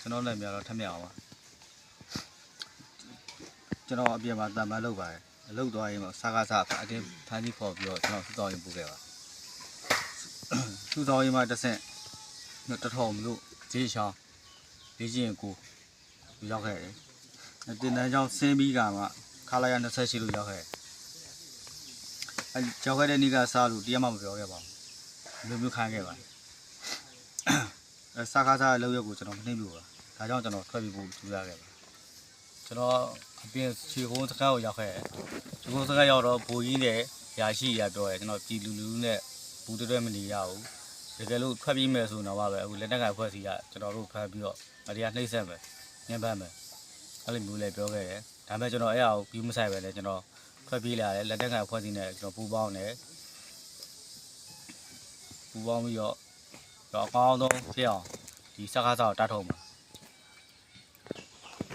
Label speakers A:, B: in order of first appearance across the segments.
A: နိုင်ပြတော့ထက်မြက်အောင်ပါကျွန်တော်အပြင်မှာတန်ပန်းလုပ်ပါတယ်အလုပ်သွားရင်တော့စားကားစားအတင်းဖမ်းကြီးခေါ်ပြီးတော့ကျွန်တော်စူတောင်းရင်ပို့ခဲ့ပါစူတောင်းရင်မှတစ်ဆင့်တထောင်လို့ဂျေးချောင်းလေးချင်းကိုရောက်ခဲ့တယ်တင်တန်းချောင်းဆင်းပြီးကမှခါလာရ28လို့ရောက်ခဲ့တယ်အဲကြောက်ခဲ့တဲ့နေ့ကစားလို့တရားမှမပြောခဲ့ပါဘူးမျိုးမျိုးခိုင်းခဲ့ပါတယ်အဲ စားကားစားအလုပ်ရက်ကိုကျွန်တော်မနှိမ့်လို့ပါဒါကြောင့်ကျွန်တော်ထွက်ပြီးဖို့ကြိုးစားခဲ့ပါကျွန်တော်အပြင်ခြေကုန်းစကားကိုရောက်ခဲ့တယ်ခြေကုန်းစကားရောက်တော့ဘူကြီးနဲ့ရာရှိရပြောတယ်ကျွန်တော်ပြည်လူလူနဲ့ဘူးတွဲမနေရဘူးတကယ်လို့ထွက်ပြီးမယ်ဆိုတော့ပါပဲအခုလက်နက်ကဖွဲ့စီကကျွန်တော်တို့ဖမ်းပြီးတော့အတရားနှိမ့်ဆက်မယ်ညှဉ်းပန်းမယ်အဲ့လိုမျိုးလည်းပြောခဲ့တယ်ဒါပေမဲ့ကျွန်တော်အဲ့အရာကိုပြီးမဆိုင်ပဲလေကျွန်တော်ထွက်ပြေးလာတယ်လက်နက်ကဖွဲ့စီနဲ့ကျွန်တော်ပူပေါင်းတယ်ပူပေါင်းပြီးတော့ တော့အကောင်းဆုံးဖြစ်အောင်ဒီစကားစားကိုတတ်ထုံမှာ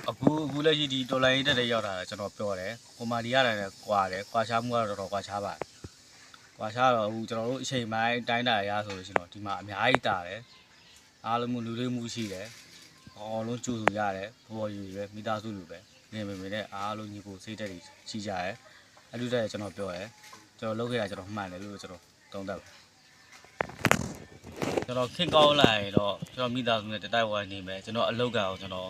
A: အခုအခုလက်ရှိဒီဒေါ်လာရင်းတက်တဲ့ရောက်တာကျွန်တော်ပြောတယ်ဟိုမာဒီရတယ်ကွာတယ်ကွာချားမှုကတော့တော်တော်ကွာချားပါတယ်ကွာချားတော့အခုကျွန်တော်တို့အချိန်ပိုင်းတိုင်းတာရဆိုလို့ရှိရင်တော့ဒီမှာအများကြီးတာတယ်အားလုံးလူလေးမှုရှိတယ်အော်လုံးကျူစုရတယ်ဘော်ယူပဲမိသားစုလူပဲနေမေမေနဲ့အားလုံးညီကိုစိတ်တက်တွေရှိကြတယ်အဲ့လိုတည်းကျွန်တော်ပြောတယ်ကျွန်တော်လုပ်ခဲ့တာကျွန်တော်မှန်တယ်လို့ကျွန်တော်သုံးသပ်တယ် ကျွန်တော်ခင်ကောင်းလာရင်တော့ကျွန်တော်မိသားစုနဲ့တတိုက်ဝိုင်းနေမယ်ကျွန်တော်အလုပ်ကအောင်ကျွန်တော်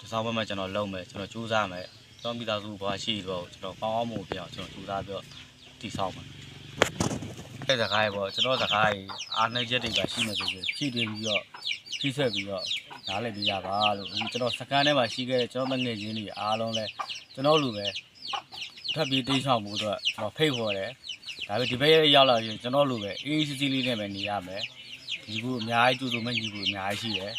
A: ဒီဆောင်ဘက်မှာကျွန်တော်လုပ်မယ်ကျွန်တော်ကြိုးစားမယ်ကျွန်တော်မိသားစုဘာရှိတော့ကျွန်တော်ကောင်းအောင်မှုပြအောင်ကျွန်တော်ကြိုးစားပြီးတော့တည်ဆောက်မယ်အဲ့ဒါခိုင်းပေါ့ကျွန်တော်စကားကြီးအားနေချက်တွေပါရှိနေကြတယ်ဖြည့်တင်ပြီးတော့ဖြည့်ဆက်ပြီးတော့နားလည်ပြရပါလို့အခုကျွန်တော်စကန်ထဲမှာရှိခဲ့တဲ့ကျွန်တော်ငွေချင်းတွေအားလုံးလဲကျွန်တော်လူပဲထပ်ပြီးတိတ်ဆောင်မှုတော့ကျွန်တော်ဖိတ်ခေါ်တယ်ဒါပေမဲ့ဒီဘက်ရောက်လာရင်ကျွန်တော်လူပဲအေးအေးစီးစီးလေးနဲ့ပဲနေရမယ် ညီကူအများကြီးတူတူမဲ့ညီကူအများကြီးရှိတယ်